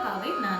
பாமகவை நான்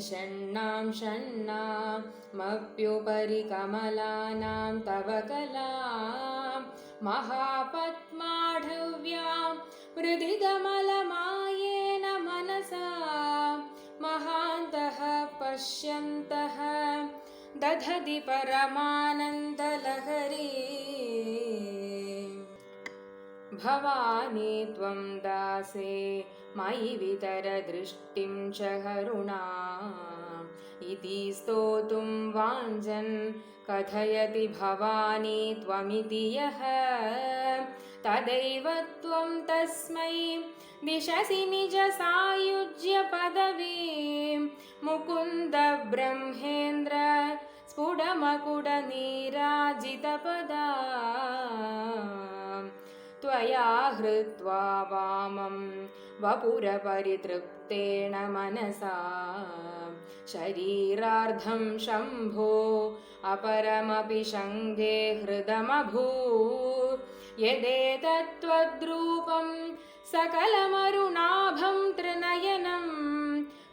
षण्णां षण्णामप्युपरि कमलानां तव कलां महापद्माढव्यां हृदिगमलमायेन मनसा महान्तः पश्यन्तः दधति परमानन्दलहरी। भवानी त्वं दासे मयि वितरदृष्टिं च करुणा। इति स्तोतुं वाञ्छन् कथयति भवानी त्वमिति यः। तदैव त्वं तस्मै दिशसि निजसायुज्यपदवीं मुकुन्द ब्रह्मेन्द्र स्फुटमकुडनीराजितपदा त्वया हृत्वा वामं वपुरपरितृप्तेण मनसा। शरीरार्धं शम्भो अपरमपि शङ्गे हृदमभूत्। यदेतत्त्वद्रूपं सकलमरुणाभं त्रिनयनं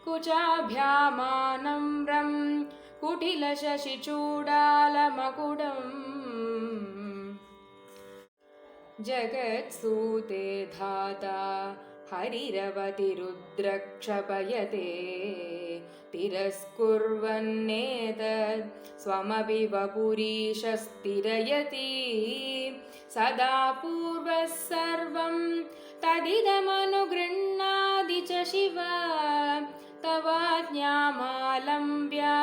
कुचाभ्यामानम्रं कुटिलशशिचूडालमकुटम् जगत्सूते धाता हरिरवतिरुद्रक्षपयते। तिरस्कुर्वन्नेतत् स्वमपि वपुरीशस्तिरयति। सदा पूर्वः सर्वं तदिदमनुगृह्णादि च शिव। तवाज्ञामालम्ब्या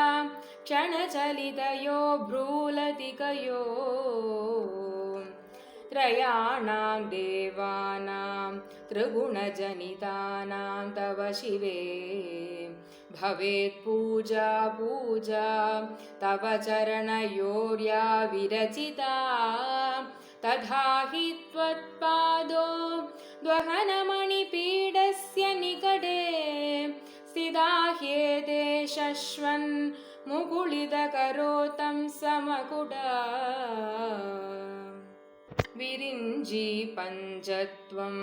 क्षणचलितयो भ्रूलतिकयो त्रयाणां देवानां त्रिगुणजनितानां तव शिवे। भवेत् पूजा पूजा तव चरणयोर्या विरचिता। तथा हि त्वत्पादो द्वहनमणिपीडस्य निकटे। स्थिता ह्येते शश्वन् मुकुलितकरोतं समकुटा विरिञ्जि पञ्चत्वं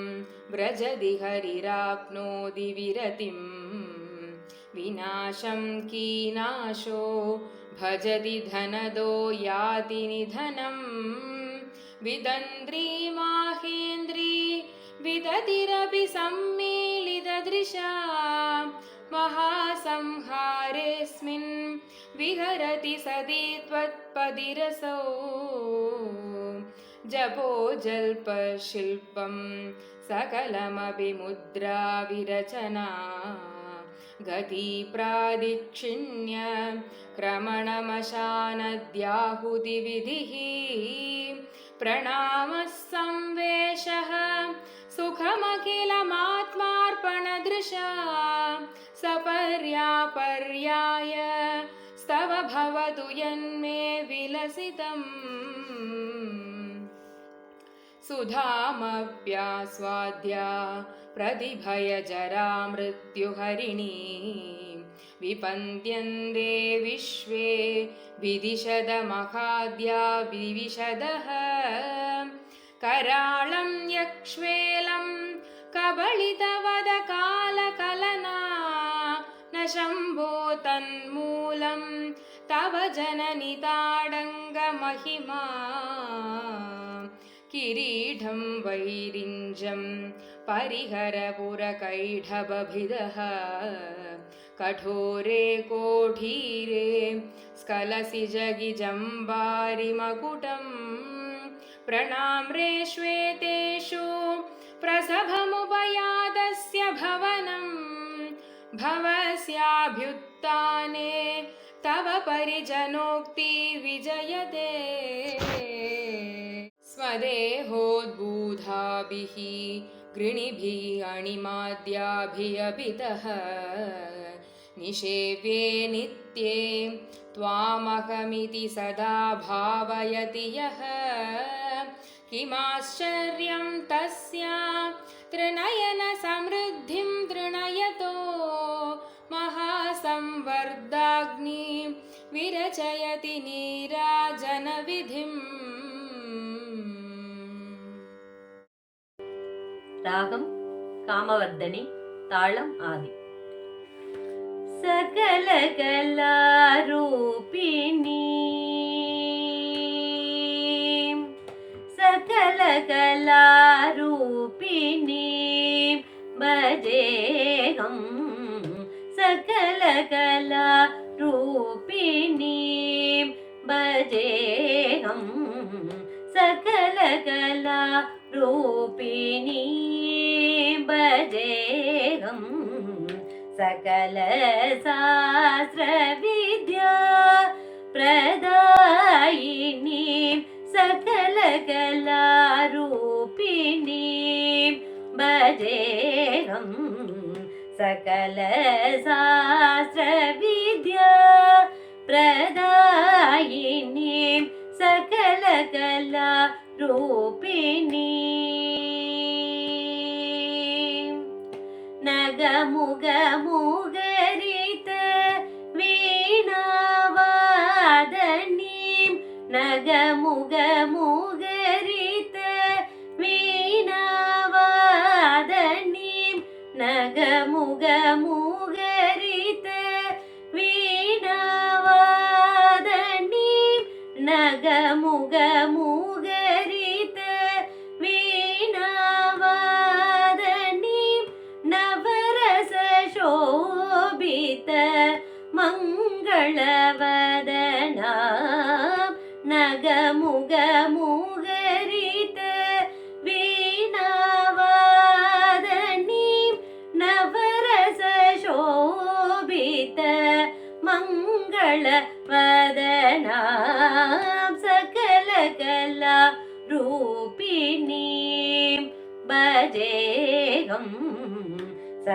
व्रजदि हरिराप्नोति विरतिं विनाशं कीनाशो भजति धनदो याति निधनं विदन्द्री माहेन्द्री विदतिरपि सम्मीलितदृशा महासंहारेऽस्मिन् विहरति सदी त्वत्पदिरसौ जपो जल्पशिल्पं सकलमपि मुद्राविरचना गतिप्रादिक्षिण्य क्रमणमशानद्याहुतिविधिः प्रणामः संवेशः सुखमखिलमात्मार्पणदृशा सपर्यापर्याय स्तव भवतु यन्मे विलसितम् सुधामप्यास्वाद्या प्रतिभयजरा मृत्युहरिणी। विपन्त्यन्ते विश्वे विदिशदमहाद्या विविशदः कराळं यक्ष्वेलं कबलितवदकालकलना। न शम्भो तन्मूलं तव जननिताडङ्गमहिमा किरीढं वैरिञ्जं परिहरपुरकैढबभिदः कठोरे कोठीरे स्खलसि जगिजम्बारिमकुटं प्रणाम्रे श्वेतेषु प्रसभमुपयातस्य भवनं। भवस्याभ्युत्थाने तव परिजनोक्ति विजयते स्वदेहोद्बूधाभिः गृणिभिः अणिमाद्याभियभितः। निषेव्ये नित्ये त्वामहमिति सदा भावयति यः। किमाश्चर्यं तस्या त्रिनयनसमृद्धिं तृणयतो। महासंवर्धाग्नि विरचयति नीराजनविधिम् രാഗം കാമവർദ്ധനി താളം ആദി. സകല കലാരൂപിണി സകലകലാരൂപിണി സകലകലാരൂപിണി ഭജേഹം സകലകലാരൂപിണി ഭജേഹം. സകലകലാ रूपिणीये भजेहं सकलशास्त्रविद्या प्रदायिनीं सकलकलारूपिणीं भजेहं सकलशास्त्रविद्या प्रदायिनीं కలకలా రూపిణి నగముగముగరిత వీణావాదని నగముగము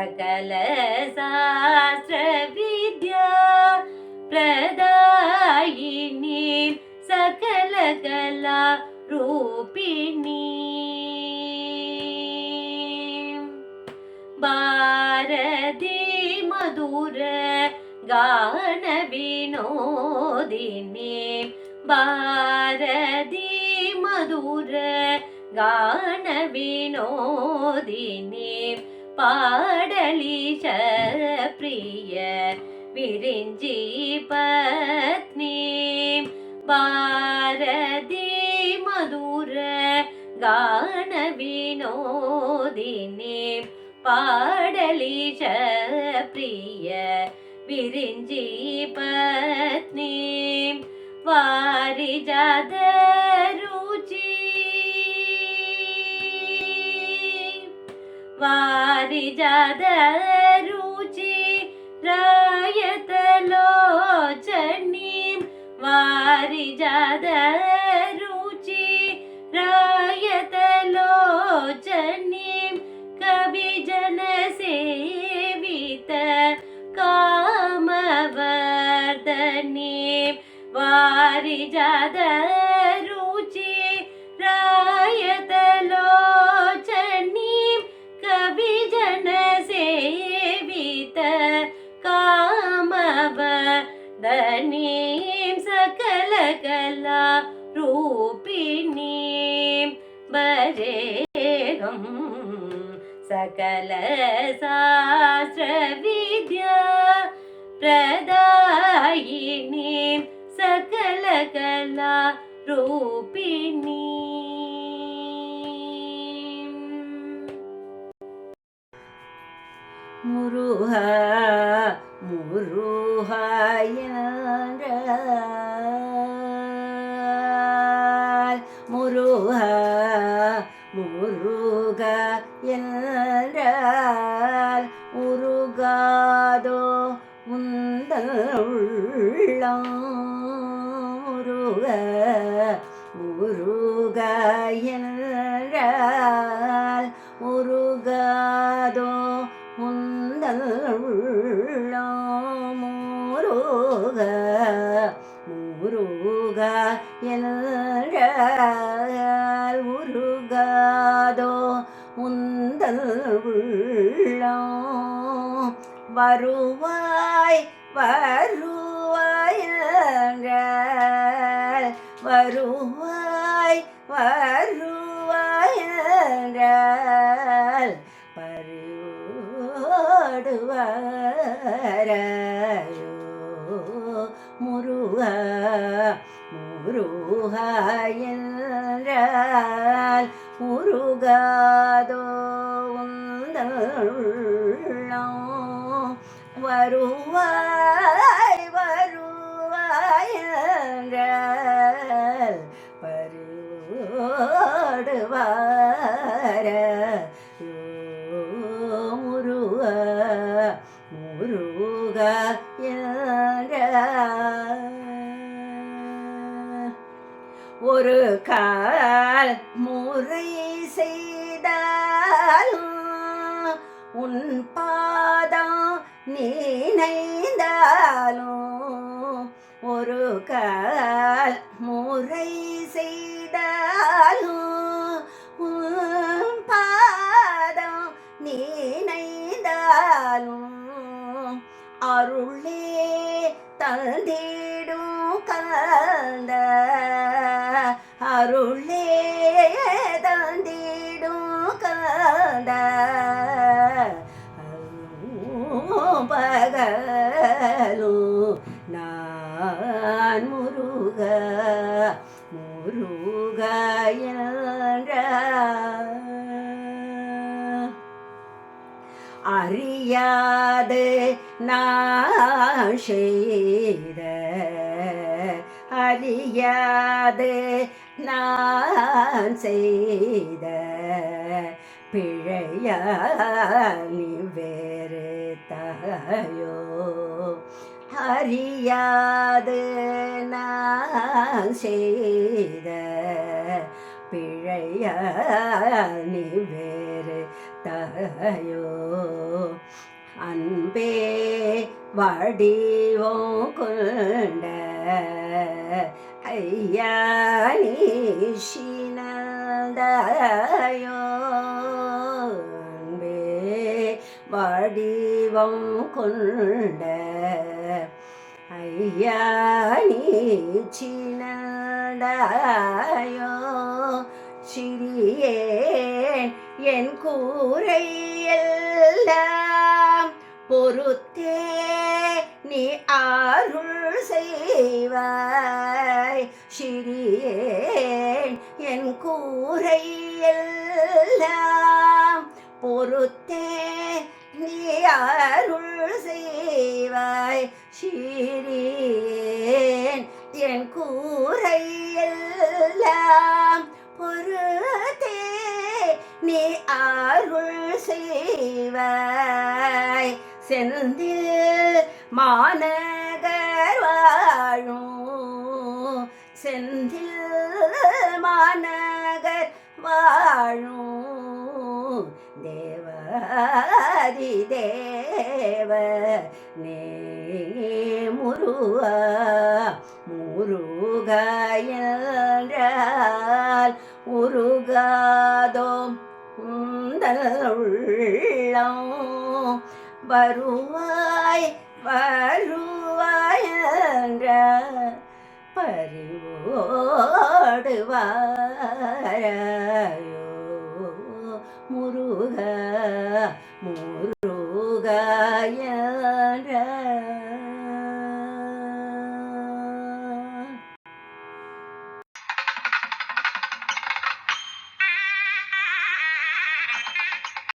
सकलशास्त्रविद्या प्रदायिनीं सकलकला रूपिणीं भारती मधुर गानविनोदिनी भारती मधुर गानविनोदिनी பாடலீஷ பிரிய விரிஞ்சி பத்னி. பாரதி மதுர கான வினோதினி. பாடலீஷ பிரிய விரிஞ்சி பத்னி. வாரிஜாத ருச்சி. வாரி ಪಾರಿಜಾದ ರುಚಿ ರಾಯತ ಲೋಚನಿ ವಾರಿಜಾದ ರುಚಿ ರಾಯತ ಲೋಚನಿ सकलशास्त्रविद्या प्रदायिनीं सकलकला रूपिणी முருக என்றால் உருகாதோ உந்தல் உள்ளம் முருக முருக என்றால் உருகாதோ முந்தல் உள்ளம் வருவாய் வருவாய் என்றால் வருவாய் வருவாய் என்றால் பரிவோடு முருகா முருக முருக என்றால் முருகாதோ வருவாய் வரு ஆயங்கள் பருவாடுவார. முருக முருக ஒரு கால் முறை செய்தாலும் உன் பாதம் நீ நைந்தாலும் ஒரு கால் முறை செய்தாலும் பாதம் நீனைந்தாலும் அருளே தந்திடும் கந்த அருளே நான் செய்த அறியாது நான் செய்த பிழையாலி வேறு தாயோ அறியாது. நான் செய்த பிழையாலி வேறு தாயோ அன்பே வடிவோ கொண்ட ஐயா நீஷினந்தாயோ அன்பே வடிவம் கொண்ட ஐயா நீச்சினந்தாயோ சிறியேன் என் கூரையெல்லாம் பொறுத்தே நீ அருள் செய்வாய். சிறியேன் என் கூரை எல்லாம் பொறுத்தே நீ அருள் செய்வாய். சிறியேன் என் கூரை எல்லாம் பொறுத்தே நீ அருள் செய்வாய். செந்தில் மாநகர் வாழும். செந்தில் மாநகர் வாழும். தேவாதி தேவ நே முருவா முருகாயன்றால் உருகாதோம். உந்தல் உள்ளம். வருவாய் வருவாய் என்ற பறிவோடுவாரையோ முருக முருகாய